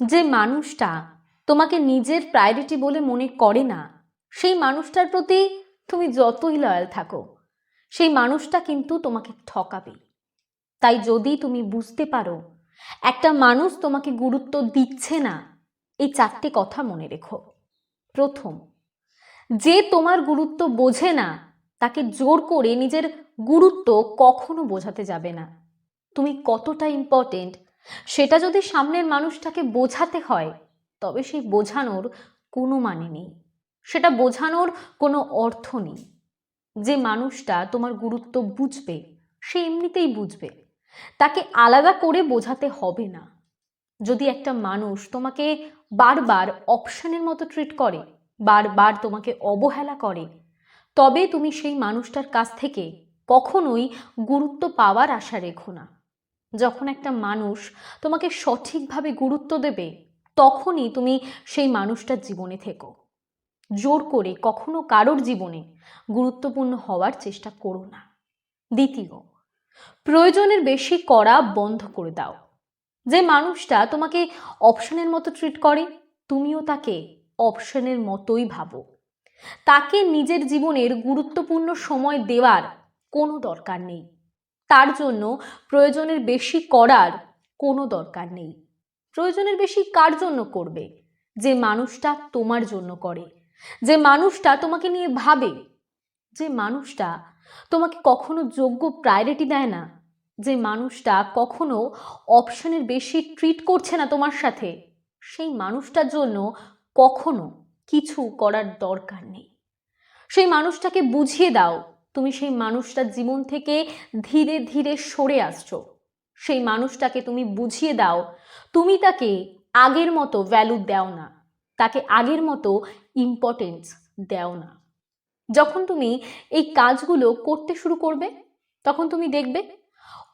যে মানুষটা তোমাকে নিজের প্রায়োরিটি বলে মনে করে না, সেই মানুষটার প্রতি তুমি যতই লয়াল থাকো, সেই মানুষটা কিন্তু তোমাকে ঠকাবে। তাই যদি তুমি বুঝতে পারো, একটা মানুষ তোমাকে গুরুত্ব দিচ্ছে না, এই চারটে কথা মনে রেখো। প্রথম, যে তোমার গুরুত্ব বোঝে না, তাকে জোর করে নিজের গুরুত্ব কখনো বোঝাতে যাবে না। তুমি কতটা ইম্পর্টেন্ট সেটা যদি সামনের মানুষটাকে বোঝাতে হয়, তবে সেই বোঝানোর কোনো মানে নেই। সেটা বোঝানোর কোনো অর্থ নেই। যে মানুষটা তোমার গুরুত্ব বুঝবে, সে এমনিতেই বুঝবে। তাকে আলাদা করে বোঝাতে হবে না। যদি একটা মানুষ তোমাকে বারবার অপশানের মতো ট্রিট করে, বারবার তোমাকে অবহেলা করে, তবে তুমি সেই মানুষটার কাছ থেকে কখনোই গুরুত্ব পাওয়ার আশা রেখো না। যখন একটা মানুষ তোমাকে সঠিকভাবে গুরুত্ব দেবে, তখনই তুমি সেই মানুষটার জীবনে থেকো। জোর করে কখনো কারোর জীবনে গুরুত্বপূর্ণ হওয়ার চেষ্টা করো না। দ্বিতীয়, প্রয়োজনের বেশি করা বন্ধ করে দাও। যে মানুষটা তোমাকে অপশনের মতো ট্রিট করে, তুমিও তাকে অপশনের মতোই ভাবো। তাকে নিজের জীবনের গুরুত্বপূর্ণ সময় দেওয়ার কোনো দরকার নেই। তার জন্য প্রয়োজনের বেশি করার কোনো দরকার নেই। প্রয়োজনের বেশি কার জন্য করবে? যে মানুষটা তোমার জন্য করে। যে মানুষটা তোমাকে নিয়ে ভাবে। যে মানুষটা তোমাকে কখনো যোগ্য প্রায়োরিটি দেয় না। যে মানুষটা কখনো অপশনের বেশি ট্রিট করছে না তোমার সাথে। সেই মানুষটার জন্য কখনো কিছু করার দরকার নেই। সেই মানুষটাকে বুঝিয়ে দাও তুমি সেই মানুষটার জীবন থেকে ধীরে ধীরে সরে আসছো। সেই মানুষটাকে তুমি বুঝিয়ে দাও। তুমি তাকে আগের মতো ভ্যালু দাও না। তাকে আগের মতো ইম্পর্টেন্স দাও না। যখন তুমি এই কাজগুলো করতে শুরু করবে, তখন তুমি দেখবে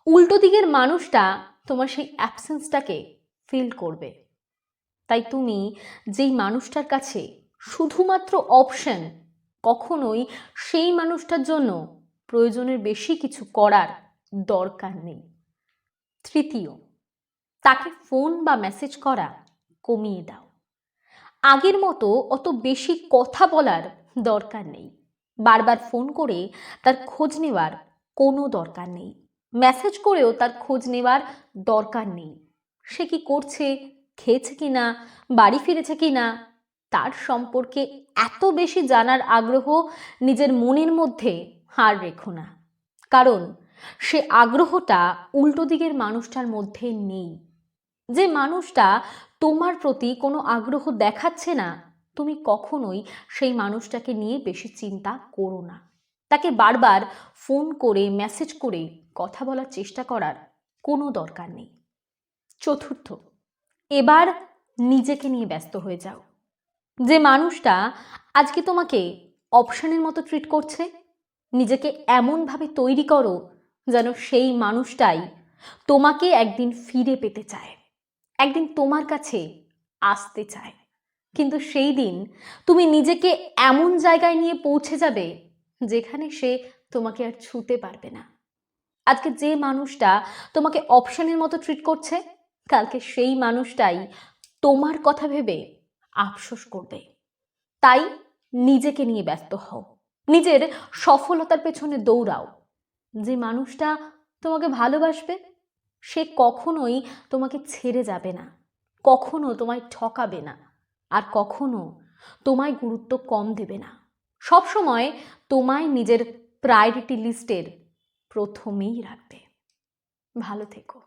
উল্টো দিকের মানুষটা তোমার সেই অ্যাবসেন্সটাকে ফিল করবে। তাই তুমি যেই মানুষটার কাছে শুধুমাত্র অপশন কখনোই সেই মানুষটার জন্য প্রয়োজনের বেশি কিছু করার দরকার নেই। তৃতীয়, তাকে ফোন বা মেসেজ করা কমিয়ে দাও। আগের মতো অত বেশি কথা বলার দরকার নেই। বারবার ফোন করে তার খোঁজ নেওয়ার কোনো দরকার নেই। মেসেজ করেও তার খোঁজ নেওয়ার দরকার নেই। সে কি করছে, খেয়েছে কি না বাড়ি ফিরেছে কি না তার সম্পর্কে এত বেশি জানার আগ্রহ নিজের মনের মধ্যে হার রেখো না। কারণ সে আগ্রহটা উল্টো দিকের মানুষটার মধ্যে নেই। যে মানুষটা তোমার প্রতি কোনো আগ্রহ দেখাচ্ছে না, তুমি কখনোই সেই মানুষটাকে নিয়ে বেশি চিন্তা করো না। তাকে বারবার ফোন করে, মেসেজ করে কথা বলার চেষ্টা করার কোনো দরকার নেই। চতুর্থ, এবার নিজেকে নিয়ে ব্যস্ত হয়ে যাও। যে মানুষটা আজকে তোমাকে অপশনের মতো ট্রিট করছে, নিজেকে এমনভাবে তৈরি করো যেন সেই মানুষটাই তোমাকে একদিন ফিরে পেতে চায়, একদিন তোমার কাছে আসতে চায়। কিন্তু সেই দিন তুমি নিজেকে এমন জায়গায় নিয়ে পৌঁছে যাবে যেখানে সে তোমাকে আর ছুতে পারবে না। আজকে যে মানুষটা তোমাকে অপশনের মতো ট্রিট করছে, কালকে সেই মানুষটাই তোমার কথা ভেবে আফসোস করবে। তাই নিজেকে নিয়ে ব্যস্ত হও। নিজের সফলতার পেছনে দৌড়াও। যে মানুষটা তোমাকে ভালোবাসবে, সে কখনোই তোমাকে ছেড়ে যাবে না। কখনো তোমায় ঠকাবে না। আর কখনো তোমায় গুরুত্ব কম দেবে না। সব সময় তোমায় নিজের প্রায়োরিটি লিস্টের প্রথমেই রাখবে। ভালো থেকো।